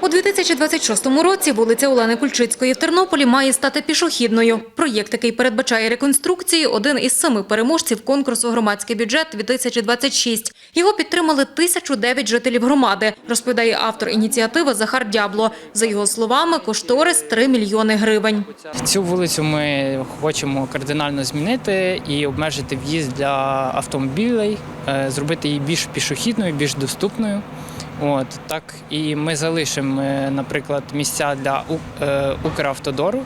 У 2026 році вулиця Олени Кульчицької в Тернополі має стати пішохідною. Проєкт, який передбачає реконструкцію, один із семи переможців конкурсу «Громадський бюджет 2026». Його підтримали 1009 жителів громади, розповідає автор ініціативи Захар Дябло. За його словами, кошторис – 3 мільйони гривень. Цю вулицю ми хочемо кардинально змінити і обмежити в'їзд для автомобілей, е, зробити її більш пішохідною, більш доступною. От так і ми залишимо, е, наприклад, місця для е, Укравтодору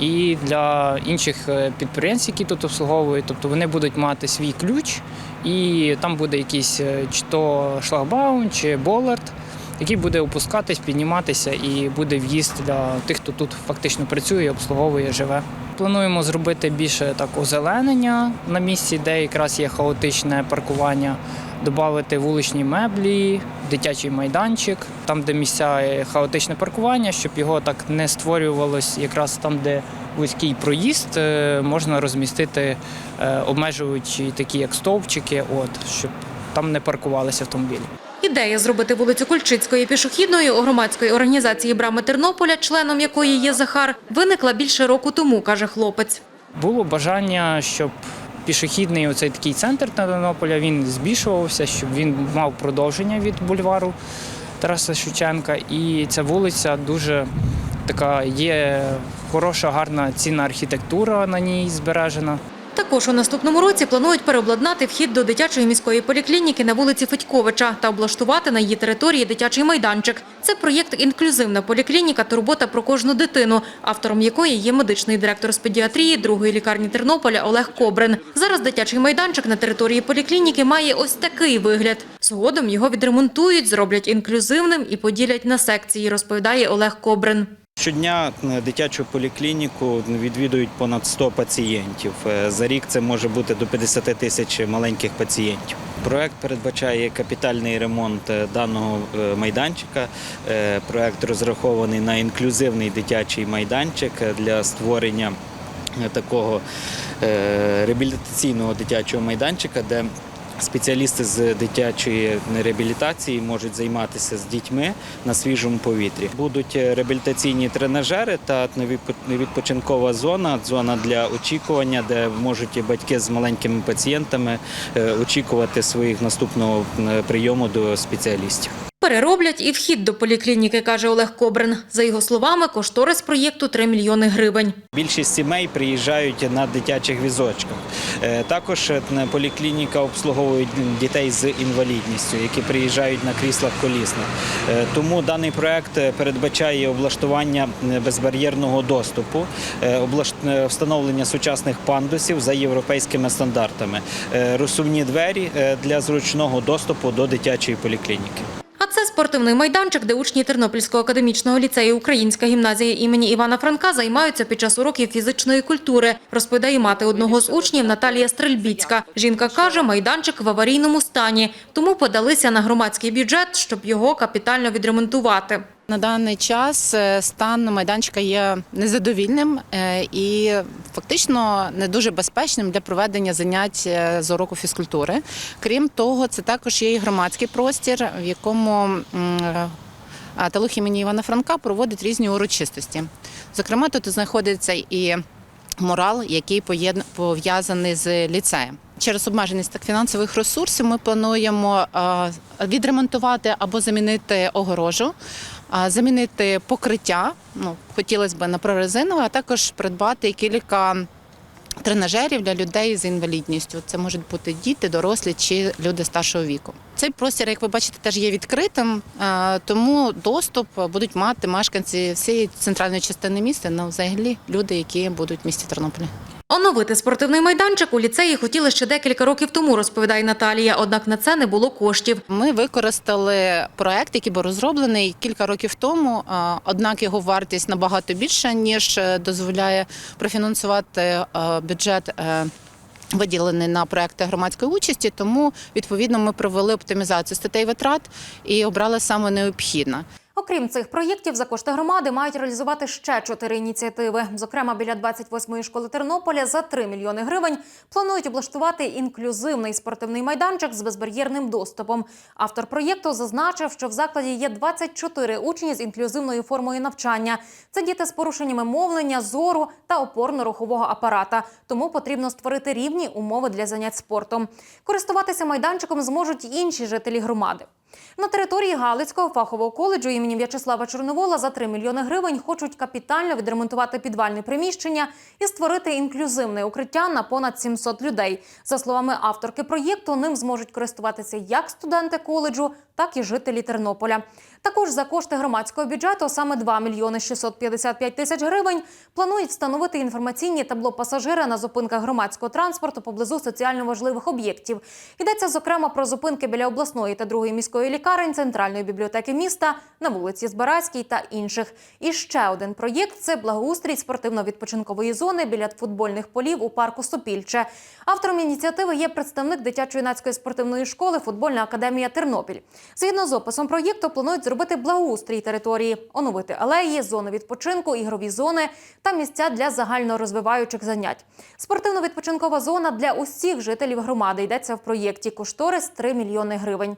і для інших е, підприємств, які тут обслуговують. Тобто вони будуть мати свій ключ, і там буде якийсь чи то шлагбаум, чи болард, який буде опускатись, підніматися, і буде в'їзд для тих, хто тут фактично працює, обслуговує, живе. Плануємо зробити більше так озеленення на місці, де якраз є хаотичне паркування, додати вуличні меблі, дитячий майданчик, там, де місця е, хаотичне паркування, щоб його так не створювалось, якраз там, де вузький проїзд, е, можна розмістити е, обмежуючі такі як стовпчики, от, щоб там не паркувалися автомобілі. Ідея зробити вулицю Кульчицької пішохідною у громадської організації «Брами Тернополя», членом якої є Захар, виникла більше року тому, каже хлопець. Було бажання, щоб пішохідний оцей такий центр Тернополя він збільшувався, щоб він мав продовження від бульвару Тараса Шевченка. І ця вулиця дуже така є хороша, гарна цінна архітектура на ній збережена. Також у наступному році планують переобладнати вхід до дитячої міської поліклініки на вулиці Федьковича та облаштувати на її території дитячий майданчик. Це проєкт «Інклюзивна поліклініка. Турбота про кожну дитину», автором якої є медичний директор з педіатрії другої лікарні Тернополя Олег Кобрин. Зараз дитячий майданчик на території поліклініки має ось такий вигляд. Згодом його відремонтують, зроблять інклюзивним і поділять на секції, розповідає Олег Кобрин. Щодня е, дитячу поліклініку відвідують понад 100 пацієнтів. Е, За рік це може бути до 50 тисяч маленьких пацієнтів. Проект передбачає капітальний ремонт е, даного майданчика. Проект розрахований на інклюзивний дитячий майданчик для створення такого реабілітаційного дитячого майданчика, де Спеціалісти з дитячої реабілітації можуть займатися з дітьми на свіжому повітрі. Будуть е, реабілітаційні тренажери та невідпочинкова відпочинкова зона, зона для очікування, де можуть батьки з маленькими пацієнтами е, очікувати своїх наступного е, прийому до спеціалістів. Перероблять і вхід до поліклініки, каже Олег Кобрин. За його словами, кошторис проєкту – 3 мільйони гривень. Більшість сімей приїжджають на дитячих візочках. Е, Також е, поліклініка обслуговує дітей з інвалідністю, які приїжджають на кріслах колісних. Е, Тому даний проект передбачає облаштування безбар'єрного доступу, встановлення сучасних пандусів за європейськими стандартами, розсувні двері для зручного доступу до дитячої поліклініки. Це спортивний майданчик, де учні Тернопільського академічного ліцею Українська гімназія імені Івана Франка займаються під час уроків фізичної культури, розповідає мати одного з учнів Наталія Стрельбіцька. Жінка каже, майданчик в аварійному стані, тому подалися на громадський бюджет, щоб його капітально відремонтувати. На даний час е, стан майданчика є незадовільним е, і фактично не дуже безпечним для проведення занять е, з уроку фізкультури. Крім того, це також є і громадський простір, в якому Талух імені Івана Франка проводить різні урочистості. Зокрема, тут знаходиться і мурал, який пов'язаний з ліцеєм. Через обмеженість так фінансових ресурсів ми плануємо відремонтувати або замінити огорожу, замінити покриття. Ну хотілося б на прорезинове, а також придбати кілька тренажерів для людей з інвалідністю. Це можуть бути діти, дорослі чи люди старшого віку. Цей простір, як ви бачите, теж є відкритим, тому доступ будуть мати мешканці всієї центральної частини міста, ну взагалі люди, які будуть в місті Тернополі. Оновити спортивний майданчик у ліцеї хотіли ще декілька років тому, розповідає Наталія, однак на це не було коштів. Ми використали проект, який був розроблений кілька років тому. Однак його вартість набагато більша ніж е, дозволяє профінансувати е, бюджет. е, Виділений на проекти громадської участі, тому відповідно ми провели оптимізацію статей витрат і обрали саме необхідне. Окрім цих проєктів, за кошти громади мають реалізувати ще чотири ініціативи. Зокрема, біля 28-ї школи Тернополя за 3 мільйони гривень планують облаштувати інклюзивний спортивний майданчик з безбар'єрним доступом. Автор проєкту зазначив, що в закладі є 24 учні з інклюзивною формою навчання. Це діти з порушеннями мовлення, зору та опорно-рухового апарата. Тому потрібно створити рівні умови для занять спортом. Користуватися майданчиком зможуть інші жителі громади. На території Галицького фахового коледжу імені В'ячеслава Чорновола за 3 мільйони гривень хочуть капітально відремонтувати підвальне приміщення і створити інклюзивне укриття на понад 700 людей. За словами авторки проєкту, ним зможуть користуватися як студенти коледжу, так і жителі Тернополя. Також за кошти громадського бюджету, саме 2 мільйони 655 тисяч гривень, планують встановити інформаційні табло пасажира на зупинках громадського транспорту поблизу соціально важливих об'єктів. Йдеться зокрема про зупинки біля обласної та другої міської лікарень, центральної бібліотеки міста, на вулиці Збаразькій та інших. І ще один проєкт це благоустрій спортивно-відпочинкової зони біля футбольних полів у парку Сопільче. Автором ініціативи є представник дитячо-юнацької спортивної школи Футбольна академія Тернопіль. Згідно з описом проєкту, планують зробити благоустрій території, оновити алеї, зони відпочинку, ігрові зони та місця для загальнорозвиваючих занять. Спортивно-відпочинкова зона для усіх жителів громади йдеться в проєкті. Кошторис 3 мільйони гривень.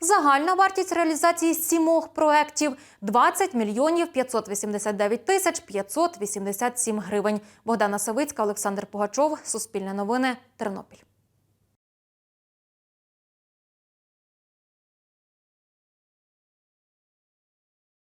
Загальна вартість реалізації сімох проєктів – 20 мільйонів 589 тисяч 587 гривень. Богдана Савицька, Олександр Пугачов, Суспільне новини, Тернопіль.